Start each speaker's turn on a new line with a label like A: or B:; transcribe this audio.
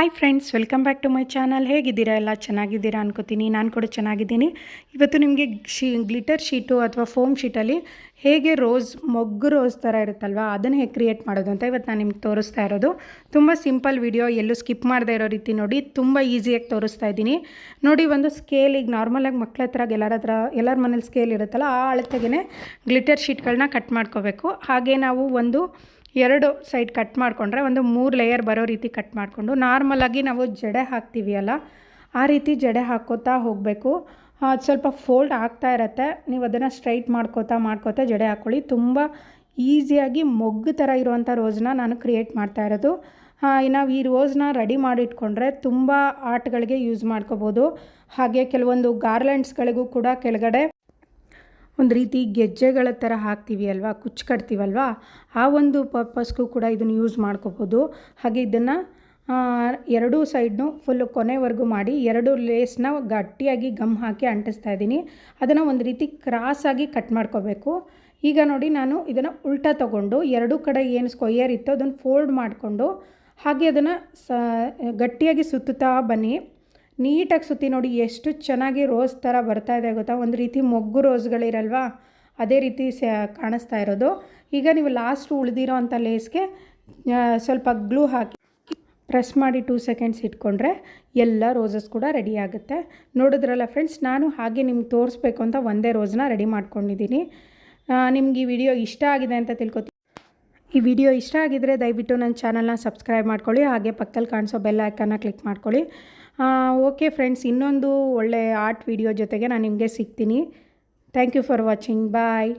A: Hi friends welcome back to my channel ಹೇಗಿದ್ದೀರಾ? ಎಲ್ಲ ಚೆನ್ನಾಗಿದ್ದೀರಾ ಅನ್ಕೋತೀನಿ. ನಾನು ಕೂಡ ಚೆನ್ನಾಗಿದ್ದೀನಿ. ಇವತ್ತು ನಿಮಗೆ ಶೀ ಗ್ಲಿಟರ್ ಶೀಟು ಅಥವಾ ಫೋಮ್ ಶೀಟಲ್ಲಿ ಹೇಗೆ ರೋಸ್ ಮೊಗ್ಗು ರೋಸ್ ಥರ ಇರುತ್ತಲ್ವ, ಅದನ್ನು ಹೇಗೆ ಕ್ರಿಯೇಟ್ ಮಾಡೋದು ಅಂತ ಇವತ್ತು ನಾನು ನಿಮ್ಗೆ ತೋರಿಸ್ತಾ ಇರೋದು. ತುಂಬ ಸಿಂಪಲ್ ವಿಡಿಯೋ ಎಲ್ಲೂ ಸ್ಕಿಪ್ ಮಾಡದೇ ಇರೋ ರೀತಿ ನೋಡಿ, ತುಂಬ ಈಸಿಯಾಗಿ ತೋರಿಸ್ತಾ ಇದ್ದೀನಿ. ನೋಡಿ, ಒಂದು ಸ್ಕೇಲ್ ಈಗ ನಾರ್ಮಲಾಗಿ ಮಕ್ಕಳ ಹತ್ರ ಎಲ್ಲರ ಹತ್ರ, ಎಲ್ಲರ ಮನೇಲಿ ಸ್ಕೇಲ್ ಇರುತ್ತಲ್ಲ, ಆ ಅಳತೆಗೆ ಗ್ಲಿಟರ್ ಶೀಟ್ಗಳನ್ನ ಕಟ್ ಮಾಡ್ಕೋಬೇಕು. ಹಾಗೆ ನಾವು ಒಂದು ಎರಡು ಸೈಡ್ ಕಟ್ ಮಾಡಿಕೊಂಡ್ರೆ ಒಂದು ಮೂರು ಲೇಯರ್ ಬರೋ ರೀತಿ ಕಟ್ ಮಾಡಿಕೊಂಡು ನಾರ್ಮಲಾಗಿ ನಾವು ಜಡೆ ಹಾಕ್ತೀವಿ ಅಲ್ಲ, ಆ ರೀತಿ ಜಡೆ ಹಾಕ್ಕೋತಾ ಹೋಗಬೇಕು. ಅದು ಸ್ವಲ್ಪ ಫೋಲ್ಡ್ ಆಗ್ತಾ ಇರತ್ತೆ. ನೀವು ಅದನ್ನು ಸ್ಟ್ರೈಟ್ ಮಾಡ್ಕೋತಾ ಮಾಡ್ಕೋತಾ ಜಡೆ ಹಾಕ್ಕೊಳ್ಳಿ ತುಂಬ ಈಸಿಯಾಗಿ ಮೊಗ್ಗು ಥರ ಇರುವಂಥ ರೋಸ್ನ ನಾನು ಕ್ರಿಯೇಟ್ ಮಾಡ್ತಾ ಇರೋದು. ನಾವು ಈ ರೋಸ್ನ ರೆಡಿ ಮಾಡಿಟ್ಕೊಂಡ್ರೆ ತುಂಬ ಆರ್ಟ್ಗಳಿಗೆ ಯೂಸ್ ಮಾಡ್ಕೋಬೋದು. ಹಾಗೆ ಕೆಲವೊಂದು ಗಾರ್ಲೆಂಡ್ಸ್ಗಳಿಗೂ ಕೂಡ ಕೆಳಗಡೆ ಒಂದು ರೀತಿ ಗೆಜ್ಜೆಗಳ ಥರ ಹಾಕ್ತೀವಿ ಅಲ್ವಾ, ಕುಚ್ಚು ಕಟ್ತೀವಲ್ವಾ, ಆ ಒಂದು ಪರ್ಪಸ್ಗೂ ಕೂಡ ಇದನ್ನು ಯೂಸ್ ಮಾಡ್ಕೋಬೋದು. ಹಾಗೆ ಇದನ್ನು ಎರಡೂ ಸೈಡ್ನು ಫುಲ್ಲು ಕೊನೆವರೆಗೂ ಮಾಡಿ ಎರಡು ಲೇಸ್ನ ಗಟ್ಟಿಯಾಗಿ ಗಮ್ ಹಾಕಿ ಅಂಟಿಸ್ತಾ ಇದ್ದೀನಿ. ಅದನ್ನು ಒಂದು ರೀತಿ ಕ್ರಾಸಾಗಿ ಕಟ್ ಮಾಡ್ಕೋಬೇಕು. ಈಗ ನೋಡಿ ನಾನು ಇದನ್ನು ಉಲ್ಟಾ ತೊಗೊಂಡು ಎರಡೂ ಕಡೆ ಏನು ಸ್ಕೊಯ್ಯರ್ ಇತ್ತು ಅದನ್ನು ಫೋಲ್ಡ್ ಮಾಡಿಕೊಂಡು ಹಾಗೆ ಅದನ್ನು ಸ, ಗಟ್ಟಿಯಾಗಿ ಸುತ್ತುತ್ತಾ ಬನ್ನಿ. ನೀಟಾಗಿ ಸುತ್ತಿ ನೋಡಿ ಎಷ್ಟು ಚೆನ್ನಾಗಿ ರೋಸ್ ಥರ ಬರ್ತಾ ಇದೆ ಗೊತ್ತಾ? ಒಂದು ರೀತಿ ಮೊಗ್ಗು ರೋಸ್ಗಳಿರಲ್ವಾ? ಅದೇ ರೀತಿ ಸ ಕಾಣಿಸ್ತಾ ಇರೋದು. ಈಗ ನೀವು ಲಾಸ್ಟ್ ಉಳಿದಿರೋ ಅಂಥ ಲೇಸ್ಗೆ ಸ್ವಲ್ಪ ಗ್ಲೂ ಹಾಕಿ ಪ್ರೆಸ್ ಮಾಡಿ ಟೂ ಸೆಕೆಂಡ್ಸ್ ಇಟ್ಕೊಂಡ್ರೆ ಎಲ್ಲ ರೋಸಸ್ ಕೂಡ ರೆಡಿ ಆಗುತ್ತೆ. ನೋಡಿದ್ರಲ್ಲ ಫ್ರೆಂಡ್ಸ್ ನಾನು ಹಾಗೆ ನಿಮ್ಗೆ ತೋರಿಸ್ಬೇಕು ಅಂತ ಒಂದೇ ರೋಸ್ನ ರೆಡಿ ಮಾಡ್ಕೊಂಡಿದ್ದೀನಿ. ನಿಮ್ಗೆ ಈ ವಿಡಿಯೋ ಇಷ್ಟ ಆಗಿದೆ ಅಂತ ತಿಳ್ಕೊತೀನಿ ಈ ವಿಡಿಯೋ ಇಷ್ಟ ಆಗಿದ್ದರೆ ದಯವಿಟ್ಟು ನನ್ನ ಚಾನಲ್ನ ಸಬ್ಸ್ಕ್ರೈಬ್ ಮಾಡ್ಕೊಳ್ಳಿ, ಹಾಗೆ ಪಕ್ಕದಲ್ಲಿ ಕಾಣಿಸೋ ಬೆಲ್ ಐಕನ್ನ ಕ್ಲಿಕ್ ಮಾಡ್ಕೊಳ್ಳಿ. ಓಕೆ ಫ್ರೆಂಡ್ಸ್ ಇನ್ನೊಂದು ಒಳ್ಳೆ ಆರ್ಟ್ ವಿಡಿಯೋ ಜೊತೆಗೆ ನಾನು ನಿಮಗೆ ಸಿಗ್ತೀನಿ. Thank you for watching bye